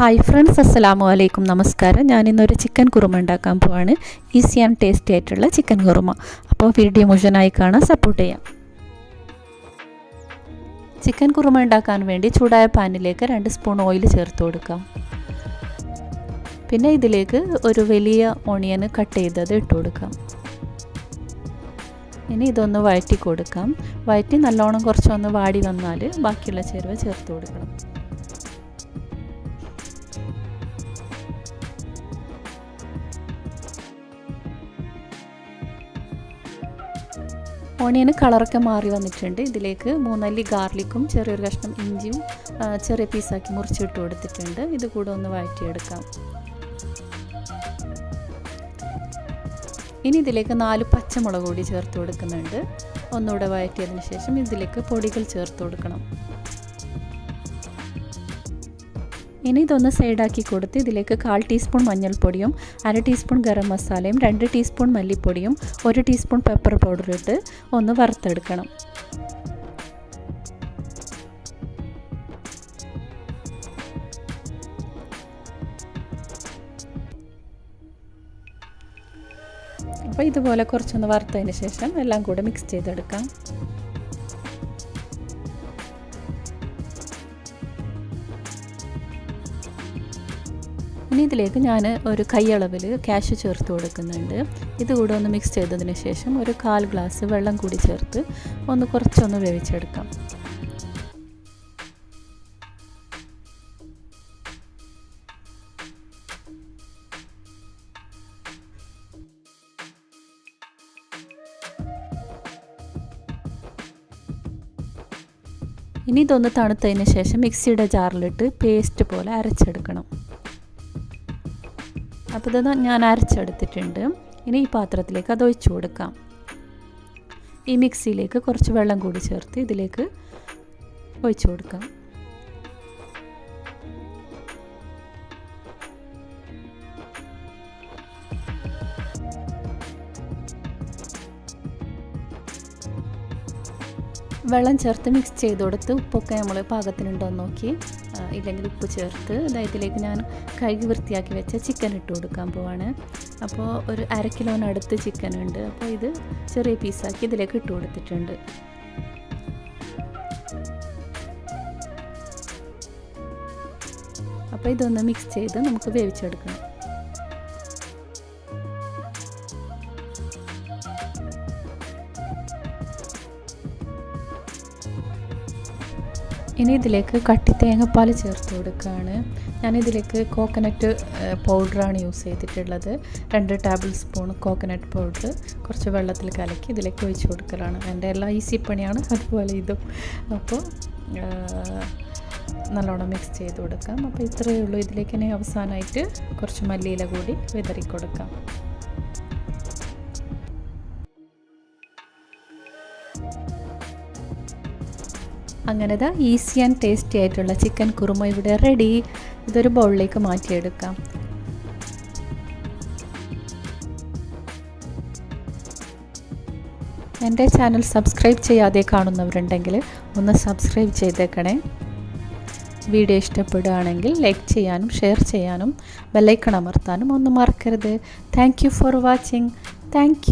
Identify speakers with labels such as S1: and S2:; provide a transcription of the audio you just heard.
S1: Hi friends അസ്സലാമു അലൈക്കും നമസ്കാരം ഞാനിന്നൊരു ചിക്കൻ കുറുമ ഉണ്ടാക്കാൻ പോവാണ്. ഈസി ആൻഡ് ടേസ്റ്റി ആയിട്ടുള്ള ചിക്കൻ കുറുമ. അപ്പോൾ വീഡിയോ മുഴുവനായി കാണാൻ സപ്പോർട്ട് ചെയ്യാം. ചിക്കൻ കുറുമ ഉണ്ടാക്കാൻ വേണ്ടി ചൂടായ പാനിലേക്ക് രണ്ട് സ്പൂൺ ഓയിൽ ചേർത്ത് കൊടുക്കാം. പിന്നെ ഇതിലേക്ക് ഒരു വലിയ ഓണിയൻ കട്ട് ചെയ്തത് ഇട്ട് കൊടുക്കാം. ഇനി ഇതൊന്ന് വഴറ്റി കൊടുക്കാം. വഴറ്റി നല്ലോണം കുറച്ചൊന്ന് വാടി വന്നാൽ ബാക്കിയുള്ള ചേരുവ ചേർത്ത് കൊടുക്കണം. ഓണിയന് കളറൊക്കെ മാറി വന്നിട്ടുണ്ട്. ഇതിലേക്ക് മൂന്നല്ലി ഗാർലിക്കും ചെറിയൊരു കഷ്ണം ഇഞ്ചിയും ചെറിയ പീസാക്കി മുറിച്ചിട്ട് കൊടുത്തിട്ടുണ്ട്. ഇത് കൂടെ ഒന്ന് വഴറ്റിയെടുക്കാം. ഇനി ഇതിലേക്ക് നാല് പച്ചമുളക് കൂടി ചേർത്ത് കൊടുക്കുന്നുണ്ട്. ഒന്നുകൂടെ വഴറ്റിയതിന് ശേഷം ഇതിലേക്ക് പൊടികൾ ചേർത്ത് കൊടുക്കണം. ഇനി ഇതൊന്ന് സൈഡാക്കി കൊടുത്ത് ഇതിലേക്ക് കാൽ ടീസ്പൂൺ മഞ്ഞൾപ്പൊടിയും അര ടീസ്പൂൺ ഗരം മസാലയും രണ്ട് ടീസ്പൂൺ മല്ലിപ്പൊടിയും ഒരു ടീസ്പൂൺ പെപ്പർ പൗഡറും ഇട്ട് ഒന്ന് വറുത്തെടുക്കണം. അപ്പോൾ ഇതുപോലെ കുറച്ചൊന്ന് വറുത്തതിന് ശേഷം എല്ലാം കൂടെ മിക്സ് ചെയ്തെടുക്കാം. ഇനി ഇതിലേക്ക് ഞാൻ ഒരു കൈയളവിൽ ക്യാഷ് ചേർത്ത് കൊടുക്കുന്നുണ്ട്. ഇത് കൂടെ ഒന്ന് മിക്സ് ചെയ്തതിന് ശേഷം ഒരു കാൽ ഗ്ലാസ് വെള്ളം കൂടി ചേർത്ത് ഒന്ന് കുറച്ചൊന്ന് വേവിച്ചെടുക്കാം. ഇനി ഇതൊന്ന് തണുത്തതിന് ശേഷം മിക്സിയുടെ ജാറിലിട്ട് പേസ്റ്റ് പോലെ അരച്ചെടുക്കണം. അപ്പോൾ ഇത് ഞാൻ അരച്ചെടുത്തിട്ടുണ്ട്. ഇനി ഈ പാത്രത്തിലേക്ക് അത് ഒഴിച്ചു കൊടുക്കാം. ഈ മിക്സിയിലേക്ക് കുറച്ച് വെള്ളം കൂടി ചേർത്ത് ഇതിലേക്ക് ഒഴിച്ചു കൊടുക്കാം. വെള്ളം ചേർത്ത് മിക്സ് ചെയ്ത് കൊടുത്ത് ഉപ്പൊക്കെ നമ്മൾ പാകത്തിനുണ്ടോ എന്ന് നോക്കി ഇല്ലെങ്കിൽ ഉപ്പ് ചേർത്ത് ഇതിലേക്ക് ഞാൻ കഴുകി വൃത്തിയാക്കി വെച്ച ചിക്കൻ ഇട്ട് കൊടുക്കാൻ പോവാണ്. അപ്പോൾ ഒരു അര കിലോനടുത്ത് ചിക്കൻ ഉണ്ട്. അപ്പോൾ ഇത് ചെറിയ പീസാക്കി ഇതിലേക്ക് ഇട്ട് കൊടുത്തിട്ടുണ്ട്. അപ്പോൾ ഇതൊന്ന് മിക്സ് ചെയ്ത് നമുക്ക് വേവിച്ചെടുക്കണം. ഇനി ഇതിലേക്ക് കട്ടി തേങ്ങാപ്പാൽ ചേർത്ത് കൊടുക്കുകയാണ്. ഞാനിതിലേക്ക് കോക്കനട്ട് പൗഡറാണ് യൂസ് ചെയ്തിട്ടുള്ളത്. രണ്ട് ടേബിൾ സ്പൂൺ കോക്കനട്ട് പൗഡർ കുറച്ച് വെള്ളത്തിൽ കലക്കി ഇതിലേക്ക് ഒഴിച്ച് കൊടുക്കലാണ്. എന്റെ എല്ലാം ഈസി പണിയാണ് അതുപോലെ ഇതും. അപ്പോൾ നല്ലോണം മിക്സ് ചെയ്ത് കൊടുക്കാം. അപ്പോൾ ഇത്രയേ ഉള്ളൂ. ഇതിലേക്ക് ഇനി അവസാനമായിട്ട് കുറച്ച് മല്ലിയില കൂടി വിതറി കൊടുക്കാം അങ്ങനത്തെ ഈസി ആൻഡ് ടേസ്റ്റി ആയിട്ടുള്ള ചിക്കൻ കുറുമ ഇവിടെ റെഡി ഇതൊരു ബൗളിലേക്ക് മാറ്റിയെടുക്കാം. എന്റെ ചാനൽ സബ്സ്ക്രൈബ് ചെയ്യാതെ കാണുന്നവരുണ്ടെങ്കിൽ ഒന്ന് സബ്സ്ക്രൈബ് ചെയ്തേക്കണേ. വീഡിയോ ഇഷ്ടപ്പെടുകയാണെങ്കിൽ ലൈക്ക് ചെയ്യാനും ഷെയർ ചെയ്യാനും ബെല്ലൈക്കൺ അമർത്താനും ഒന്നും മറക്കരുത്. Thank for watching thank